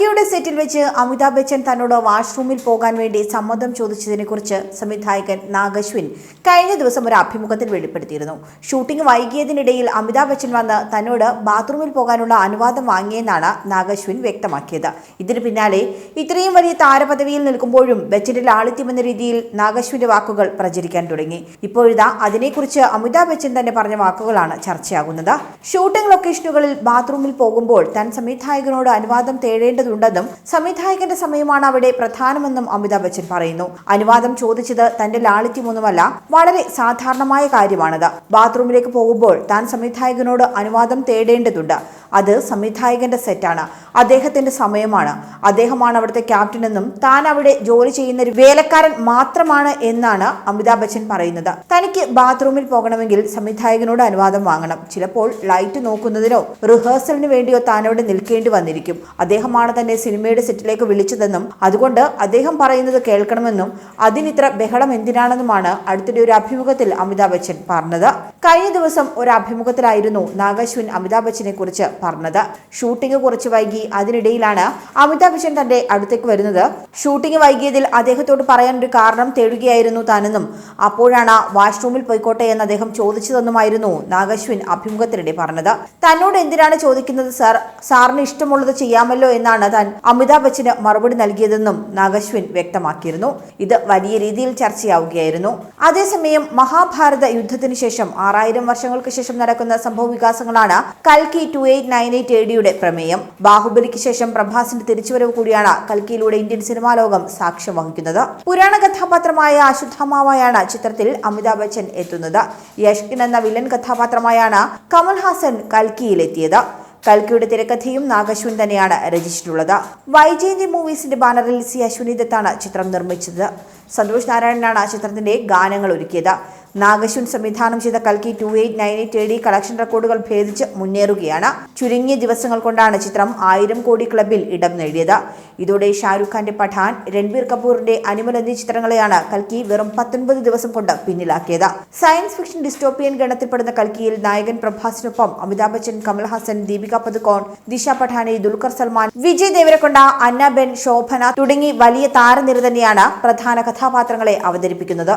കൽക്കിയുടെ സെറ്റിൽ വെച്ച് അമിതാഭ് ബച്ചൻ തന്നോട് വാഷ്റൂമിൽ പോകാൻ വേണ്ടി സമ്മതം ചോദിച്ചതിനെ കുറിച്ച് സംവിധായകൻ നാഗശ്വിൻ കഴിഞ്ഞ ദിവസം ഒരു അഭിമുഖത്തിൽ വെളിപ്പെടുത്തിയിരുന്നു. ഷൂട്ടിംഗ് വൈകിയതിനിടയിൽ അമിതാഭ് ബച്ചൻ വന്ന് തന്നോട് ബാത്റൂമിൽ പോകാനുള്ള അനുവാദം വാങ്ങിയെന്നാണ് നാഗശ്വിൻ വ്യക്തമാക്കിയത്. ഇതിന് പിന്നാലെ ഇത്രയും വലിയ താരപദവിയിൽ നിൽക്കുമ്പോഴും ബച്ചന്റെ ലാളിത്യമെന്ന രീതിയിൽ നാഗശ്വിന്റെ വാക്കുകൾ പ്രചരിക്കാൻ തുടങ്ങി. ഇപ്പോഴിതാ അതിനെക്കുറിച്ച് അമിതാഭ് ബച്ചൻ തന്നെ പറഞ്ഞ വാക്കുകളാണ് ചർച്ചയാകുന്നത്. ഷൂട്ടിംഗ് ലൊക്കേഷനുകളിൽ ബാത്റൂമിൽ പോകുമ്പോൾ താൻ സംവിധായകനോട് അനുവാദം തേടേണ്ടതുണ്ടെന്നും സംവിധായകന്റെ സമയമാണ് അവിടെ പ്രധാനമെന്നും അമിതാഭ് ബച്ചൻ പറയുന്നു. അനുവാദം ചോദിച്ചത് തന്റെ ലാളിത്യമൊന്നുമല്ല വളരെ സാധാരണമായ കാര്യമാണത്. ബാത്റൂമിലേക്ക് പോകുമ്പോൾ താൻ സംവിധായകനോട് അനുവാദം തേടേണ്ടതുണ്ട്. അത് സംവിധായകന്റെ സെറ്റാണ് അദ്ദേഹത്തിന്റെ സമയമാണ്. അദ്ദേഹമാണ് അവിടുത്തെ ക്യാപ്റ്റൻ എന്നും താൻ അവിടെ ജോലി ചെയ്യുന്ന ഒരു വേലക്കാരൻ മാത്രമാണ് എന്നാണ് അമിതാഭ് ബച്ചൻ പറയുന്നത്. തനിക്ക് ബാത്റൂമിൽ പോകണമെങ്കിൽ സംവിധായകനോട് അനുവാദം വാങ്ങണം. ചിലപ്പോൾ ലൈറ്റ് നോക്കുന്നതിനോ റിഹേഴ്സലിന് വേണ്ടിയോ താൻ അവിടെ നിൽക്കേണ്ടി വന്നിരിക്കും. അദ്ദേഹമാണ് തന്നെ സിനിമയുടെ സെറ്റിലേക്ക് വിളിച്ചതെന്നും അതുകൊണ്ട് അദ്ദേഹം പറയുന്നത് കേൾക്കണമെന്നും അതിനിത്ര ബഹളം എന്തിനാണെന്നുമാണ് അടുത്തിടെ ഒരു അഭിമുഖത്തിൽ അമിതാഭ് ബച്ചൻ പറഞ്ഞത്. കഴിഞ്ഞ ദിവസം ഒരു അഭിമുഖത്തിലായിരുന്നു നാഗശ്വിൻ അമിതാഭ് ബച്ചനെ കുറിച്ച്. പറഞ്ഞത്. ഷൂട്ടിംഗ് കുറച്ച് വൈകി അതിനിടയിലാണ് അമിതാഭ് ബച്ചൻ തന്റെ അടുത്തേക്ക് വരുന്നത്. ഷൂട്ടിംഗ് വൈകിയതിൽ അദ്ദേഹത്തോട് പറയാൻ ഒരു കാരണം തേടുകയായിരുന്നു താനെന്നും. അപ്പോഴാണ് വാഷ്റൂമിൽ പോയിക്കോട്ടെ എന്ന് അദ്ദേഹം ചോദിച്ചതെന്നുമായിരുന്നു നാഗശ്വിൻ അഭിമുഖത്തിനിടെ പറഞ്ഞത്. തന്നോട് എന്തിനാണ് ചോദിക്കുന്നത് സാർ? സാറിന് ഇഷ്ടമുള്ളത് ചെയ്യാമല്ലോ എന്നാണ് താൻ അമിതാഭ് ബച്ചന് മറുപടി നൽകിയതെന്നും നാഗശ്വിൻ വ്യക്തമാക്കിയിരുന്നു. ഇത് വലിയ രീതിയിൽ ചർച്ചയാവുകയായിരുന്നു. അതേസമയം മഹാഭാരത യുദ്ധത്തിന് ശേഷം ആറായിരം വർഷങ്ങൾക്ക് ശേഷം നടക്കുന്ന സംഭവ വികാസങ്ങളാണ് കൽക്കി two eight nine eight A ഡിയുടെ പ്രമേയം. ബാഹുബലിക്ക് ശേഷം പ്രഭാസിന്റെ തിരിച്ചുവരവ് കൂടിയാണ് കൽക്കിയിലൂടെ ഇന്ത്യൻ സിനിമാ ലോകം സാക്ഷ്യം വഹിക്കുന്നത്. പുരാണ കഥാപാത്രമായ അശുദ്ധമാവായാണ് ചിത്രത്തിൽ അമിതാഭ് ബച്ചൻ എത്തുന്നത്. യഷ്കിൻ എന്ന വില്ലൻ കഥാപാത്രമായാണ് കമൽഹാസൻ കൽക്കിയിലെത്തിയത്. കൽക്കിയുടെ തിരക്കഥയും നാഗശ്വിൻ തന്നെയാണ് രചിച്ചിട്ടുള്ളത്. വൈജയന്തി മൂവീസിന്റെ ബാനറിൽ സി അശ്വിനി ദത്താണ് ചിത്രം നിർമ്മിച്ചത്. സന്തോഷ് നാരായണനാണ് ചിത്രത്തിന്റെ ഗാനങ്ങൾ ഒരുക്കിയത്. നാഗശ്വിൻ സംവിധാനം ചെയ്ത കൽക്കി two eight nine eight A D collection റെക്കോർഡുകൾ ഭേദിച്ച് മുന്നേറുകയാണ്. ചുരുങ്ങിയ ദിവസങ്ങൾ കൊണ്ടാണ് ചിത്രം ആയിരം കോടി ക്ലബിൽ ഇടം നേടിയത്. ഇതോടെ ഷാരൂഖ് ഖാന്റെ പഠാൻ രൺബീർ കപൂറിന്റെ അനിമൽ എന്നീ ചിത്രങ്ങളെയാണ് കൽക്കി വെറും പത്തൊൻപത് ദിവസം കൊണ്ട് പിന്നിലാക്കിയത്. സയൻസ് ഫിക്ഷൻ ഡിസ്റ്റോപ്പിയൻ ഗണത്തിൽപ്പെടുന്ന കൽക്കിയിൽ നായകൻ പ്രഭാസിനൊപ്പം അമിതാഭ് ബച്ചൻ കമൽഹാസൻ ദീപിക പദുക്കോൺ ദിശ പഠാനെ ദുൽഖർ സൽമാൻ വിജയ് ദേവരക്കൊണ്ട അന്നബെൻ ശോഭന തുടങ്ങി വലിയ താരനിര തന്നെയാണ് പ്രധാന കഥാപാത്രങ്ങളെ അവതരിപ്പിക്കുന്നത്.